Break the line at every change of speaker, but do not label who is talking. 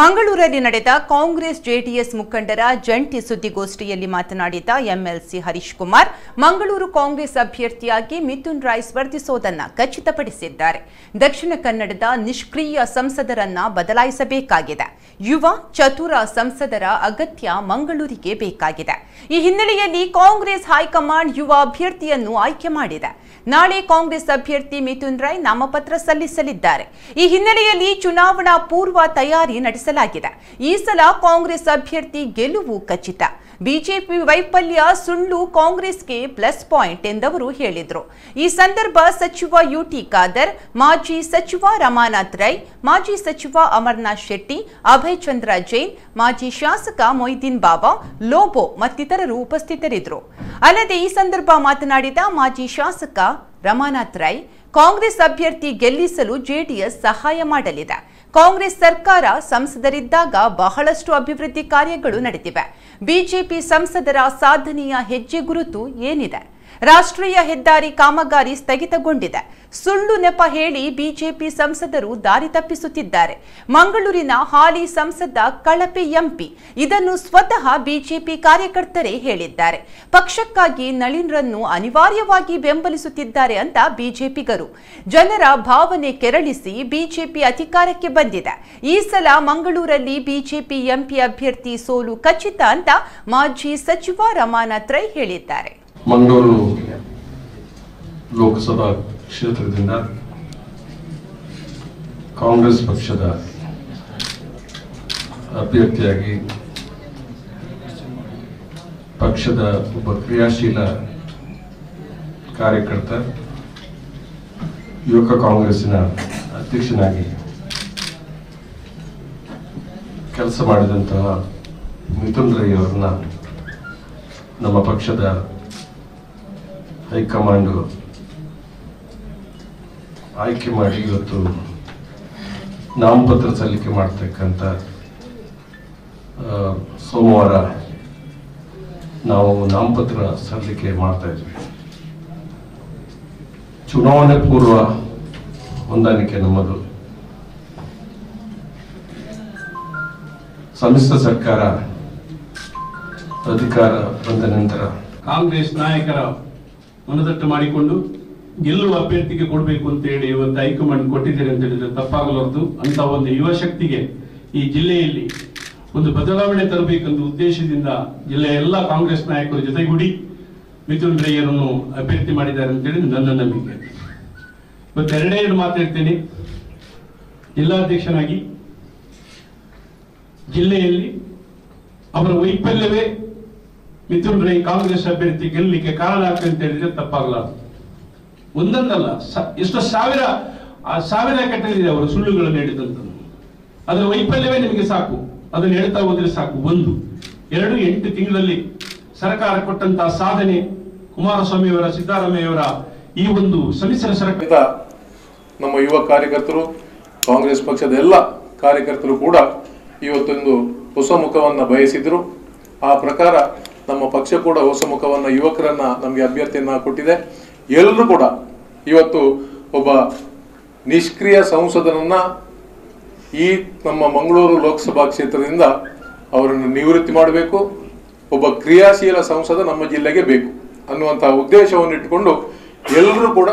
ಮಂಗಳೂರಲ್ಲಿ ನಡೆದ ಕಾಂಗ್ರೆಸ್ ಜೆಡಿಎಸ್ ಮುಖಂಡರ ಜಂಟಿ ಸುದ್ದಿಗೋಷ್ಠಿಯಲ್ಲಿ ಮಾತನಾಡಿದ ಎಂಎಲ್ಸಿ ಹರೀಶ್ ಕುಮಾರ್, ಮಂಗಳೂರು ಕಾಂಗ್ರೆಸ್ ಅಭ್ಯರ್ಥಿಯಾಗಿ ಮಿಥುನ್ ರಾಯ್ ಸ್ಪರ್ಧಿಸೋದನ್ನ ಖಚಿತಪಡಿಸಿದ್ದಾರೆ. ದಕ್ಷಿಣ ಕನ್ನಡದ ನಿಷ್ಕ್ರಿಯ ಸಂಸದರನ್ನ ಬದಲಾಯಿಸಬೇಕಾಗಿದೆ. ಯುವ ಚತುರ ಸಂಸದರ ಅಗತ್ಯ ಮಂಗಳೂರಿಗೆ ಬೇಕಾಗಿದೆ. ಈ ಹಿನ್ನೆಲೆಯಲ್ಲಿ ಕಾಂಗ್ರೆಸ್ ಹೈಕಮಾಂಡ್ ಯುವ ಅಭ್ಯರ್ಥಿಯನ್ನು ಆಯ್ಕೆ ಮಾಡಿದೆ. ನಾಳೆ ಕಾಂಗ್ರೆಸ್ ಅಭ್ಯರ್ಥಿ ಮಿಥುನ್ ರಾಯ್ ನಾಮಪತ್ರ ಸಲ್ಲಿಸಲಿದ್ದಾರೆ. ಈ ಹಿನ್ನೆಲೆಯಲ್ಲಿ ಚುನಾವಣಾ ಪೂರ್ವ ತಯಾರಿ ನಡೆಸಲಾಗಿದೆ ಈ ಸಲ ಕಾಂಗ್ರೆಸ್ ಅಭ್ಯರ್ಥಿ ಗೆಲುವು ಖಚಿತ. ಬಿಜೆಪಿ ವೈಫಲ್ಯ ಸುಳ್ಳು ಕಾಂಗ್ರೆಸ್ಗೆ ಪ್ಲಸ್ ಪಾಯಿಂಟ್ ಎಂದವರು ಹೇಳಿದರು. ಈ ಸಂದರ್ಭ ಸಚಿವ ಯುಟಿ ಖಾದರ್, ಮಾಜಿ ಸಚಿವ ರಮಾನಾಥ್ ರೈ, ಮಾಜಿ ಸಚಿವ ಅಮರ್ನಾಥ್ ಶೆಟ್ಟಿ, ಅಭಯ್ ಚಂದ್ರ ಜೈನ್, ಮಾಜಿ ಶಾಸಕ ಮೊಯ್ದೀನ್ ಬಾಬಾ, ಲೋಬೋ ಮತ್ತಿತರರು ಉಪಸ್ಥಿತರಿದ್ದರು. ಅಲ್ಲದೆ ಈ ಸಂದರ್ಭ ಮಾತನಾಡಿದ ಮಾಜಿ ಶಾಸಕ ರಮಾನಾಥ್ ರೈ, ಕಾಂಗ್ರೆಸ್ ಅಭ್ಯರ್ಥಿ ಗೆಲ್ಲಿಸಲು ಜೆಡಿಎಸ್ ಸಹಾಯ ಮಾಡಲಿದೆ. ಕಾಂಗ್ರೆಸ್ ಸರ್ಕಾರ ಸಂಸದರಿದ್ದಾಗ ಬಹಳಷ್ಟು ಅಭಿವೃದ್ಧಿ ಕಾರ್ಯಗಳು ನಡೆದಿವೆ. ಬಿಜೆಪಿ ಸಂಸದರ ಸಾಧನೆಯ ಹೆಜ್ಜೆ ಗುರುತು ಏನಿದೆ? ರಾಷ್ಟ್ರೀಯ ಹೆದ್ದಾರಿ ಕಾಮಗಾರಿ ಸ್ಥಗಿತಗೊಂಡಿದೆ. ಸುಳ್ಳು ನೆಪ ಹೇಳಿ ಬಿಜೆಪಿ ಸಂಸದರು ದಾರಿ ತಪ್ಪಿಸುತ್ತಿದ್ದಾರೆ. ಮಂಗಳೂರಿನ ಹಾಲಿ ಸಂಸದ ಕಳಪೆ ಎಂಪಿ ಇದನ್ನು ಸ್ವತಃ ಬಿಜೆಪಿ ಕಾರ್ಯಕರ್ತರೇ ಹೇಳಿದ್ದಾರೆ. ಪಕ್ಷಕ್ಕಾಗಿ ನಳಿನ್ರನ್ನು ಅನಿವಾರ್ಯವಾಗಿ ಬೆಂಬಲಿಸುತ್ತಿದ್ದಾರೆ ಅಂತ ಬಿಜೆಪಿಗರು. ಜನರ ಭಾವನೆ ಕೆರಳಿಸಿ ಬಿಜೆಪಿ ಅಧಿಕಾರಕ್ಕೆ ಬಂದಿದೆ. ಈ ಸಲ ಮಂಗಳೂರಲ್ಲಿ ಬಿಜೆಪಿ ಎಂಪಿ ಅಭ್ಯರ್ಥಿ ಸೋಲು ಖಚಿತ ಅಂತ ಮಾಜಿ ಸಚಿವ ರಮಾನಾಥ್ ರೈ ಹೇಳಿದ್ದಾರೆ.
ಮಂಗಳೂರು ಲೋಕಸಭಾ ಕ್ಷೇತ್ರದಿಂದ ಕಾಂಗ್ರೆಸ್ ಪಕ್ಷದ ಅಭ್ಯರ್ಥಿಯಾಗಿ ಪಕ್ಷದ ಒಬ್ಬ ಕ್ರಿಯಾಶೀಲ ಕಾರ್ಯಕರ್ತ, ಯುವಕ ಕಾಂಗ್ರೆಸ್ಸಿನ ಅಧ್ಯಕ್ಷನಾಗಿ ಕೆಲಸ ಮಾಡಿದಂತಹ ಮಿಥುನ್ ರೈ ಅವರನ್ನ ನಮ್ಮ ಪಕ್ಷದ ಹೈಕಮಾಂಡ್ ಆಯ್ಕೆ ಮಾಡಿ ಇವತ್ತು ನಾಮಪತ್ರ ಸಲ್ಲಿಕೆ ಮಾಡ್ತಕ್ಕಂಥ ಸೋಮವಾರ ನಾವು ನಾಮಪತ್ರ ಸಲ್ಲಿಕೆ ಮಾಡ್ತಾ ಇದ್ವಿ. ಚುನಾವಣೆ ಪೂರ್ವ ಹೊಂದಾಣಿಕೆ ನಮ್ಮದು. ಸಮ್ಮಿಶ್ರ ಸರ್ಕಾರ ಅಧಿಕಾರ ಬಂದ ನಂತರ
ಕಾಂಗ್ರೆಸ್ ನಾಯಕರ ಮನದಟ್ಟು ಮಾಡಿಕೊಂಡು ಗೆಲ್ಲುವ ಅಭ್ಯರ್ಥಿಗೆ ಕೊಡಬೇಕು ಅಂತ ಹೇಳಿ ಇವತ್ತು ಹೈಕಮಾಂಡ್ ಕೊಟ್ಟಿದ್ದಾರೆ ಅಂತ ಹೇಳಿದ್ರೆ ತಪ್ಪಾಗಲಾರದು ಅಂತ ಒಂದು ಯುವ ಶಕ್ತಿಗೆ ಈ ಜಿಲ್ಲೆಯಲ್ಲಿ ಒಂದು ಬದಲಾವಣೆ ತರಬೇಕೆಂದು ಉದ್ದೇಶದಿಂದ ಜಿಲ್ಲೆಯ ಎಲ್ಲ ಕಾಂಗ್ರೆಸ್ ನಾಯಕರ ಜೊತೆಗೂಡಿ ಮಿಥುನ್ ರೈಯರನ್ನು ಅಭ್ಯರ್ಥಿ ಮಾಡಿದ್ದಾರೆ ಅಂತ ಹೇಳಿ ನನ್ನ ನಂಬಿಕೆ. ಇವತ್ತು ಎರಡು ಮಾತಾಡ್ತೇನೆ. ಜಿಲ್ಲಾಧ್ಯಕ್ಷನಾಗಿ ಜಿಲ್ಲೆಯಲ್ಲಿ ಅವರ ವೈಫಲ್ಯವೇ ಮಿಥುನ್ ರೈ ಕಾಂಗ್ರೆಸ್ ಅಭ್ಯರ್ಥಿ ಗೆಲ್ಲಲಿಕ್ಕೆ ಕಾರಣ ಅಂತ ಹೇಳಿದ್ರೆ ತಪ್ಪಾಗಲ್ಲ ಒಂದೊಂದಲ್ಲ ಎಷ್ಟು ಸಾವಿರ, ಆ ಸಾವಿರ ಕಟ್ಟಲಿದೆ ಅವರು ಸುಳ್ಳುಗಳನ್ನು ಹೇಳಿದಂತ ಅದರ ವೈಫಲ್ಯವೇ ನಿಮಗೆ ಸಾಕು. ಅದನ್ನು ಹೇಳ್ತಾ ಹೋದ್ರೆ ಸಾಕು. ಒಂದು, ಎರಡು, ಎಂಟು ತಿಂಗಳಲ್ಲಿ ಸರ್ಕಾರ ಕೊಟ್ಟಂತಹ ಸಾಧನೆ ಕುಮಾರಸ್ವಾಮಿಯವರ ಸಿದ್ದರಾಮಯ್ಯವರ ಈ ಒಂದು ಸಮ್ಮಿಶ್ರ ಸರ್ಕಾರ
ನಮ್ಮ ಯುವ ಕಾರ್ಯಕರ್ತರು, ಕಾಂಗ್ರೆಸ್ ಪಕ್ಷದ ಎಲ್ಲ ಕಾರ್ಯಕರ್ತರು ಕೂಡ ಇವತ್ತೊಂದು ಹೊಸ ಮುಖವನ್ನು ಬಯಸಿದ್ರು. ಆ ಪ್ರಕಾರ ನಮ್ಮ ಪಕ್ಷ ಕೂಡ ಹೊಸ ಮುಖವನ್ನು ಯುವಕರನ್ನ ನಮಗೆ ಅಭ್ಯರ್ಥಿಯನ್ನ ಕೊಟ್ಟಿದೆ. ಎಲ್ಲರೂ ಕೂಡ ಇವತ್ತು ಒಬ್ಬ ನಿಷ್ಕ್ರಿಯ ಸಂಸದನನ್ನ ಈ ನಮ್ಮ ಮಂಗಳೂರು ಲೋಕಸಭಾ ಕ್ಷೇತ್ರದಿಂದ ಅವರನ್ನು ನಿವೃತ್ತಿ ಮಾಡಬೇಕು. ಒಬ್ಬ ಕ್ರಿಯಾಶೀಲ ಸಂಸದ ನಮ್ಮ ಜಿಲ್ಲೆಗೆ ಬೇಕು ಅನ್ನುವಂತಹ ಉದ್ದೇಶವನ್ನು ಇಟ್ಟುಕೊಂಡು ಎಲ್ಲರೂ ಕೂಡ